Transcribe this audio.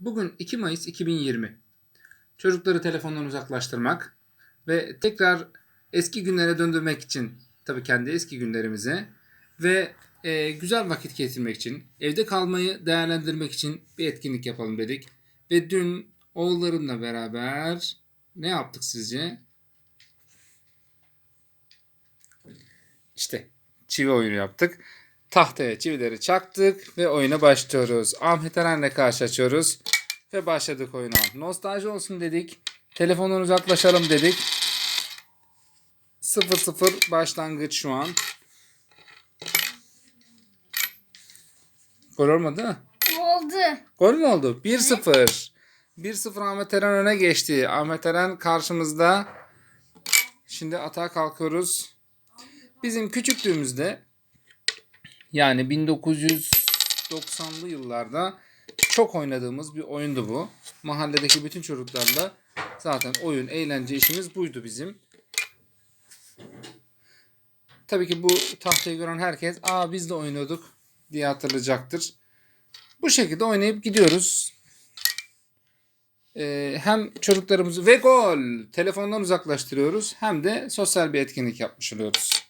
Bugün 2 Mayıs 2020. Çocukları telefondan uzaklaştırmak ve tekrar eski günlere döndürmek için tabii kendi eski günlerimize ve e, güzel vakit geçirmek için, evde kalmayı değerlendirmek için bir etkinlik yapalım dedik. Ve dün oğullarımla beraber ne yaptık sizce? İşte çivi oyunu yaptık. Tahtaya çivileri çaktık ve oyuna başlıyoruz. Ahmet Eren'le karşılaşıyoruz ve başladık oyuna. Nostalji olsun dedik. Telefondan uzaklaşalım dedik. 0-0 başlangıç şu an. Gol olmadı mı? Oldu. Gol mü oldu? 1-0. 1-0 Ahmet Eren öne geçti. Ahmet Eren karşımızda. Şimdi atağa kalkıyoruz. Bizim küçüklüğümüzde yani 1990'lı yıllarda çok oynadığımız bir oyundu bu. Mahalledeki bütün çocuklarla zaten oyun, eğlence işimiz buydu bizim. Tabii ki bu tahtayı gören herkes aa biz de oynuyorduk diye hatırlayacaktır. Bu şekilde oynayıp gidiyoruz. Ee, hem çocuklarımızı ve gol telefondan uzaklaştırıyoruz hem de sosyal bir etkinlik yapmış oluyoruz.